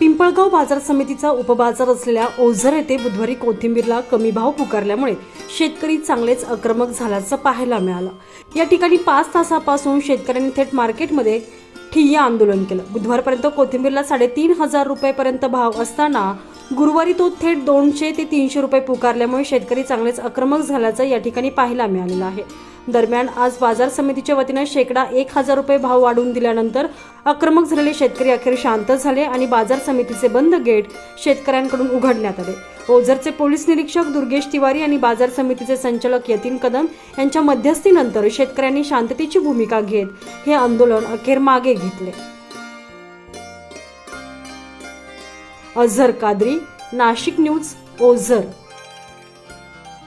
पिंपळगाव बाजार समितीचा उपबाजार असलेल्या ओझर येथे बुधवारी कोथिंबीरला कमी भाव पुकारल्यामुळे शेतकरी चांगलेच आक्रमक झाल्याचं पाहायला मिळालं. या ठिकाणी पाच तासापासून शेतकऱ्यांनी थेट मार्केटमध्ये ठिय्या आंदोलन केलं. बुधवारपर्यंत कोथिंबीरला साडेतीन हजार रुपयेपर्यंत भाव असताना गुरुवारी तो थेट दोनशे ते तीनशे रुपये पुकारल्यामुळे शेतकरी चांगलेच आक्रमक झाल्याचं या ठिकाणी पाहायला मिळालेलं आहे. दरम्यान आज बाजार समितीच्या वतीनं शेकडा एक हजार रुपये भाव वाढवून दिल्यानंतर आक्रमक झालेले शेतकरी अखेर शांत झाले आणि बाजार समितीचे बंद गेट शेतकऱ्यांकडून उघडण्यात आले. ओझरचे पोलीस निरीक्षक दुर्गेश तिवारी आणि बाजार समितीचे संचालक यतीन कदम यांच्या मध्यस्थीनंतर शेतकऱ्यांनी शांततेची भूमिका घेत हे आंदोलन अखेर मागे घेतले. अझर कादरी नाशिक न्यूज ओझर.